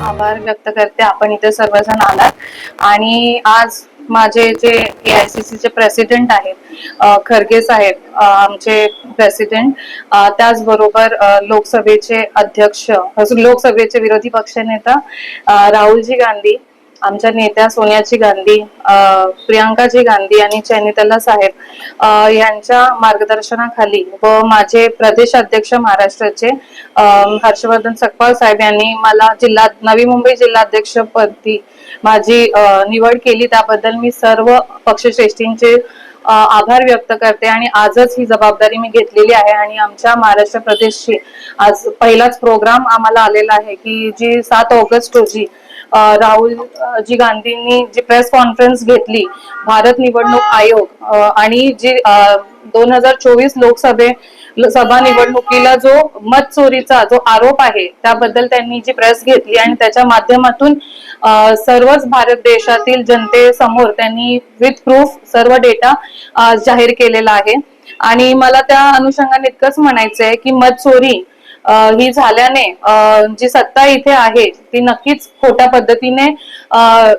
आभार व्यक्त करते. आपण इथे सर्वजण आलात. आणि आज माझे जे एआयसीसी चे प्रेसिडेंट आहेत खरगे साहेब आमचे प्रेसिडेंट त्याचबरोबर लोकसभेचे अध्यक्ष लोकसभेचे विरोधी पक्षनेता राहुलजी गांधी आमच्या नेत्या सोनियाजी गांधी प्रियांकाजी गांधी आणि चैनितल्ला साहेब यांच्या मार्गदर्शनाखाली व माझे प्रदेश अध्यक्ष महाराष्ट्राचे हर्षवर्धन सकपाळ साहेब यांनी मला जिल्हा नवी मुंबई जिल्हाध्यक्षपदी माझी निवड केली. त्याबद्दल मी सर्व पक्षश्रेष्ठींचे आभार व्यक्त करते आणि आजच ही जबाबदारी मी घेतलेली आहे आणि आमच्या महाराष्ट्र प्रदेशची आज पहिलाच प्रोग्राम आम्हाला आलेला आहे की जी सात ऑगस्ट रोजी हो राहुल जी गांधींनी जी प्रेस कॉन्फरन्स घेतली भारत निवडणूक आयोग आणि जी दोन हजार चोवीस लोकसभे सभा निवडणुकीला जो मत चोरीचा जो आरोप आहे त्याबद्दल त्यांनी जी प्रेस घेतली आणि त्याच्या माध्यमातून सर्वच भारत देशातील जनतेसमोर त्यांनी विथ प्रूफ सर्व डेटा जाहीर केलेला आहे. आणि मला त्या अनुषंगाने इतकंच म्हणायचं आहे की मत चोरी ही झाल्याने जी सत्ता इथे आहे ती नक्कीच खोट्या पद्धतीने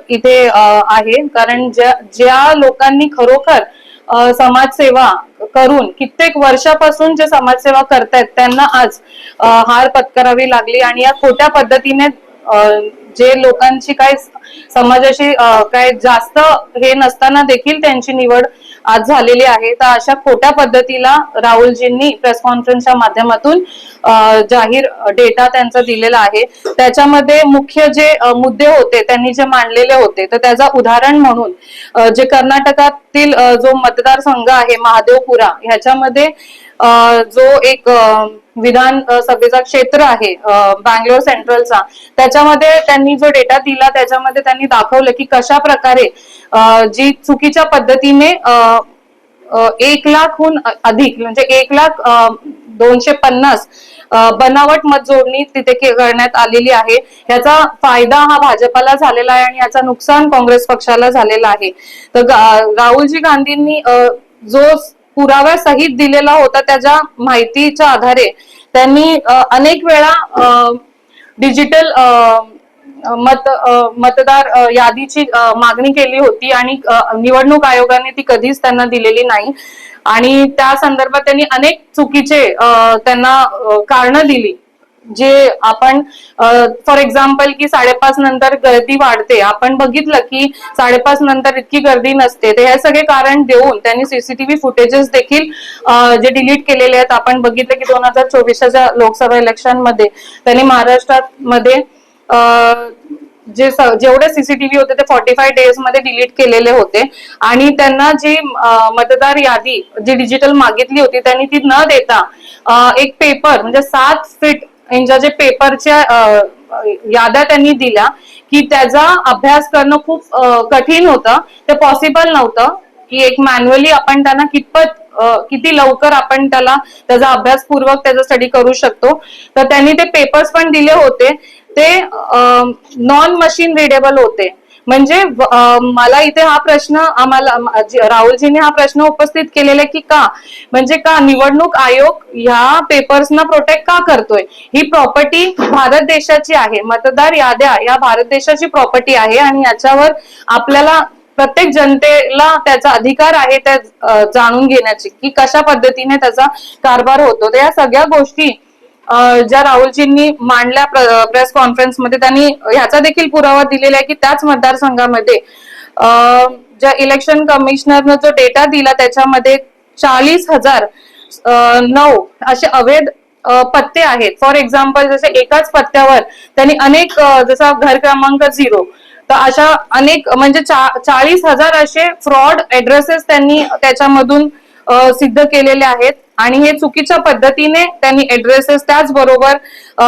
इथे आहे. कारण ज्या ज्या लोकांनी खरोखर समाजसेवा करून कित्येक वर्षापासून जे समाजसेवा करतायत त्यांना आज हार पत्करावी लागली आणि या खोट्या पद्धतीने जे लोकांची काय समाजाशी काय जास्त हे नसताना देखील त्यांची निवड आज झालेली आहे. तर अशा खोट्या पद्धतीला राहुलजींनी प्रेस कॉन्फरन्सच्या माध्यमातून जाहीर डेटा त्यांचा दिलेला आहे. त्याच्यामध्ये मुख्य जे मुद्दे होते त्यांनी जे मांडलेले होते तर त्याचा उदाहरण म्हणून जे कर्नाटकातील जो मतदारसंघ आहे महादेवपुरा ह्याच्यामध्ये जो एक विधान सभेचा क्षेत्र आहे बँगलोर सेंट्रलचा त्याच्यामध्ये त्यांनी जो डेटा दिला त्याच्यामध्ये त्यांनी दाखवलं की कशा प्रकारे जी चुकीच्या पद्धतीने एक लाखहून अधिक म्हणजे एक लाख दोनशे पन्नास बनावट मत जोडणी तिथे के- करण्यात आलेली आहे. याचा फायदा हा भाजपाला झालेला आहे आणि याचा नुकसान काँग्रेस पक्षाला झालेला आहे. तर राहुलजी गांधींनी जो पुराव्यासहित दिलेला होता त्याच्या माहितीच्या आधारे. त्यांनी अनेक वेळा डिजिटल अ, मत मतदार यादीची मागणी केली होती आणि निवडणूक आयोगाने ती कधीच त्यांना दिलेली नाही. आणि त्या संदर्भात त्यांनी अनेक चुकीचे त्यांना कारण दिली. जे आपण फॉर एक्झाम्पल की साडेपाच नंतर गर्दी वाढते. आपण बघितलं की साडेपाच नंतर इतकी गर्दी नसते. तर हे सगळे कारण देऊन त्यांनी सीसीटीव्ही फुटेजेस देखील जे डिलीट केलेले आहेत आपण बघितलं की दोन हजार चोवीसच्या लोकसभा इलेक्शनमध्ये त्यांनी महाराष्ट्रात मध्ये जे जेवढे सीसीटीव्ही होते ते फॉर्टी फाय डेजमध्ये डिलीट केलेले होते. आणि त्यांना जी मतदार यादी जी डिजिटल मागितली होती त्यांनी ती न देता एक पेपर म्हणजे सात फीट यांच्या जे पेपरच्या याद्या त्यांनी दिल्या की त्याचा अभ्यास करणं खूप कठीण होतं. ते पॉसिबल नव्हतं की एक मॅन्युअली आपण त्यांना कितपत किती लवकर आपण त्याला त्याचा अभ्यासपूर्वक त्याचा स्टडी करू शकतो. तर त्यांनी ते पेपर्स पण दिले होते. ते नॉन मशीन रिडेबल होते. म्हणजे मला इथे हा प्रश्न आम्हाला राहुलजीने हा प्रश्न उपस्थित केलेला आहे की का? म्हणजे का निवडणूक आयोग ह्या पेपर्सना प्रोटेक्ट का करतोय? ही प्रॉपर्टी भारत देशाची आहे. मतदार याद्या या भारत देशाची प्रॉपर्टी आहे आणि याच्यावर आपल्याला प्रत्येक जनतेला त्याचा अधिकार आहे त्या जाणून घेण्याची की कशा पद्धतीने त्याचा कारभार होतो. तर या सगळ्या गोष्टी ज्या राहुलजींनी मांडल्या प्रेस कॉन्फरन्समध्ये त्यांनी ह्याचा देखील पुरावा दिलेला आहे की त्याच मतदारसंघामध्ये ज्या इलेक्शन कमिशनरनं जो डेटा दिला त्याच्यामध्ये चाळीस हजार नऊ असे अवैध पत्ते आहेत. फॉर एक्झाम्पल जसे एकाच पत्त्यावर त्यांनी अनेक जसा घर क्रमांक झिरो तर अशा अनेक म्हणजे चा- चाळीस हजार असे फ्रॉड ऍड्रेसेस त्यांनी त्याच्यामधून सिद्ध केलेले आहेत. आणि हे चुकीच्या पद्धतीने त्यांनी ऍड्रेसेस त्याचबरोबर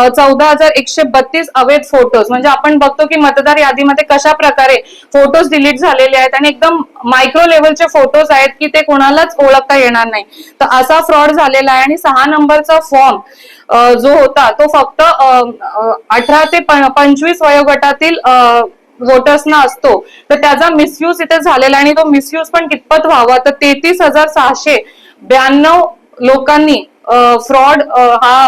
चौदा हजार एकशे बत्तीस अवैध फोटोज म्हणजे आपण बघतो की मतदार यादीमध्ये कशा प्रकारे फोटोज डिलीट झालेले आहेत आणि एकदम मायक्रो लेवलचे फोटोज आहेत की ते कोणालाच ओळखता येणार नाही. तर असा फ्रॉड झालेला आहे आणि सहा नंबरचा फॉर्म जो होता तो फक्त अठरा ते पंचवीस वयोगटातील वोटर्सना असतो तर त्याचा मिसयूज इथे झालेला आहे आणि तो मिसयूज पण कितपत व्हावा? तर तेहतीस हजार सहाशे ब्याण्णव लोकांनी फ्रॉड हा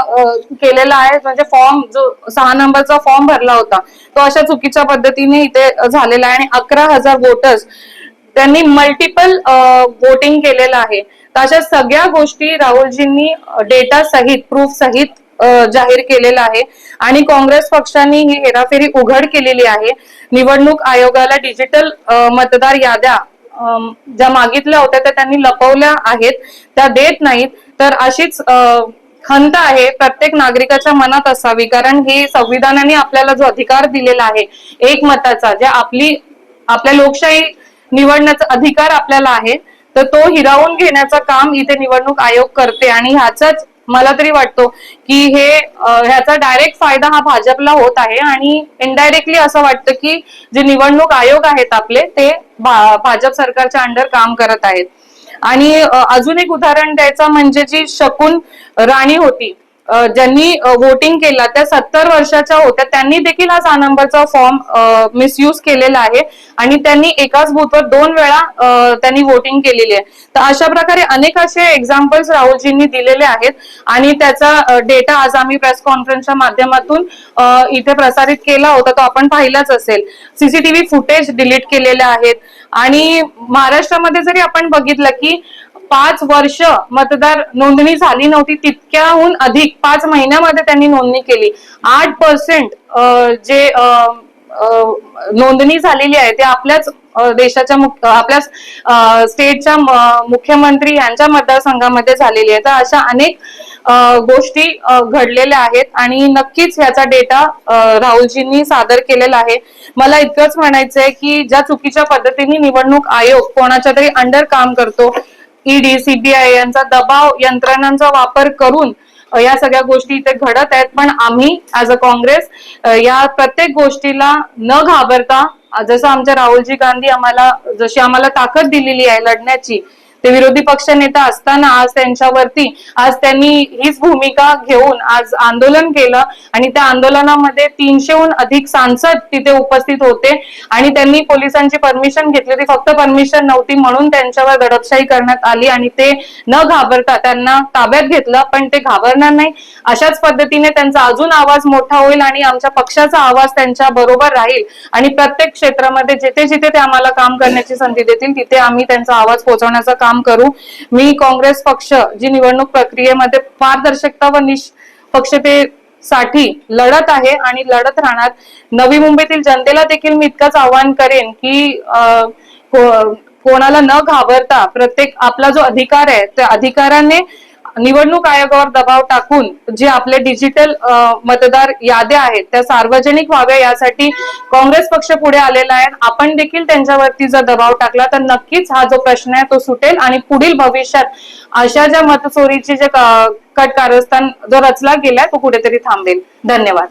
केलेला आहे. म्हणजे फॉर्म जो सहा नंबरचा फॉर्म भरला होता तो अशा चुकीच्या पद्धतीने इथे झालेला आहे. आणि अकरा हजार वोटर्स त्यांनी मल्टिपल वोटिंग केलेलं आहे. तर अशा सगळ्या गोष्टी राहुलजींनी डेटा सहित प्रूफ सहित जाहीर केलेलं आहे. आणि काँग्रेस पक्षाने ही हेराफेरी उघड केलेली आहे. निवडणूक आयोगाला डिजिटल मतदार याद्या ज्या मागितल्या होत्या त्या त्यांनी लपवल्या आहेत. त्या देत नाहीत. तर अशीच खंत आहे प्रत्येक नागरिकाच्या मनात असावी. कारण हे संविधानाने आपल्याला जो अधिकार दिलेला आहे एक मताचा जे आपली आपल्या लोकशाही निवडण्याचा अधिकार आपल्याला आहे तर तो हिरावून घेण्याचं काम इथे निवडणूक आयोग करते. आणि ह्याचाच मला तरी वाटतो की हे ह्याचा डायरेक्ट फायदा हा भाजपला होत आहे आणि इनडायरेक्टली असं वाटतं की जे निवडणूक आयोग आहेत आपले ते भाजप सरकारच्या अंडर काम करत आहेत. आणि अजून एक उदाहरण द्यायचं म्हणजे जी शकून राणी होती ज्यांनी वोटिंग केला त्या सत्तर वर्षाच्या होत्या. त्यांनी देखील हा सहा नंबरचा फॉर्म मिसयूज केलेला आहे. आणि त्यांनी एकाच बूथवर दोन वेळा त्यांनी वोटिंग केलेली आहे. तर अशा प्रकारे अनेक असे एक्झाम्पल्स राहुलजींनी दिलेले आहेत. आणि त्याचा डेटा आज आम्ही प्रेस कॉन्फरन्सच्या माध्यमातून इथे प्रसारित केला होता. तो आपण पाहिलाच असेल. सीसीटीव्ही फुटेज डिलीट केलेले आहेत. आणि महाराष्ट्रामध्ये जरी आपण बघितलं की पाच वर्ष मतदार नोंदणी झाली नव्हती तितक्याहून अधिक पाच महिन्यामध्ये त्यांनी नोंदणी केली. आठ पर्सेंट जे नोंदणी झालेली आहे ते आपल्याच देशाच्या आपल्याच स्टेटच्या मुख्यमंत्री यांच्या मतदारसंघामध्ये झालेली आहे. तर अशा अनेक गोष्टी घडलेल्या आहेत आणि नक्कीच याचा डेटा राहुलजींनी सादर केलेला आहे. मला इतकंच म्हणायचंय की ज्या चुकीच्या पद्धतीने निवडणूक आयोग कोणाच्या तरी अंडर काम करतो ईडी सीबीआय यांचा दबाव यंत्रणांचा वापर करून या सगळ्या गोष्टी इथे घडत आहेत. पण आम्ही ऍज अ काँग्रेस या प्रत्येक गोष्टीला न घाबरता जसं आमच्या राहुलजी गांधी आम्हाला जशी आम्हाला ताकद दिलेली आहे लढण्याची ते विरोधी पक्ष नेता असताना आज त्यांच्यावरती आज त्यांनी हीच भूमिका घेऊन आज आंदोलन केलं आणि त्या आंदोलनामध्ये तीनशेहून अधिक सांसद तिथे उपस्थित होते आणि त्यांनी पोलिसांची परमिशन घेतली होती. फक्त परमिशन नव्हती म्हणून त्यांच्यावर दडपशाही करण्यात आली आणि ते न घाबरता त्यांना ताब्यात घेतलं पण ते घाबरणार नाही. अशाच पद्धतीने त्यांचा अजून आवाज मोठा होईल आणि आमच्या पक्षाचा आवाज त्यांच्या बरोबर राहील आणि प्रत्येक क्षेत्रामध्ये जिथे जिथे ते आम्हाला काम करण्याची संधी देतील तिथे आम्ही त्यांचा आवाज पोहोचवण्याचं काम करू. मी काँग्रेस पक्ष जी निवडणूक प्रक्रियेमध्ये पारदर्शकता व निष्पक्षतेसाठी लढत आहे आणि लढत राहणार. नवी मुंबईतील जनतेला देखील मी इतकंच आवाहन करेन की अं, कोणाला न घाबरता प्रत्येक आपला जो अधिकार आहे त्या अधिकाराने निवडणूक आयोगावर दबाव टाकून जे आपले डिजिटल मतदार याद्या आहेत त्या सार्वजनिक व्हाव्या यासाठी काँग्रेस पक्ष पुढे आलेला आहे. आपण देखील त्यांच्यावरती जर दबाव टाकला तर नक्कीच हा जो प्रश्न आहे तो सुटेल आणि पुढील भविष्यात अशा ज्या मतचोरीचे जे कट कारस्थान जो रचला गेलाय तो कुठेतरी थांबेल. धन्यवाद.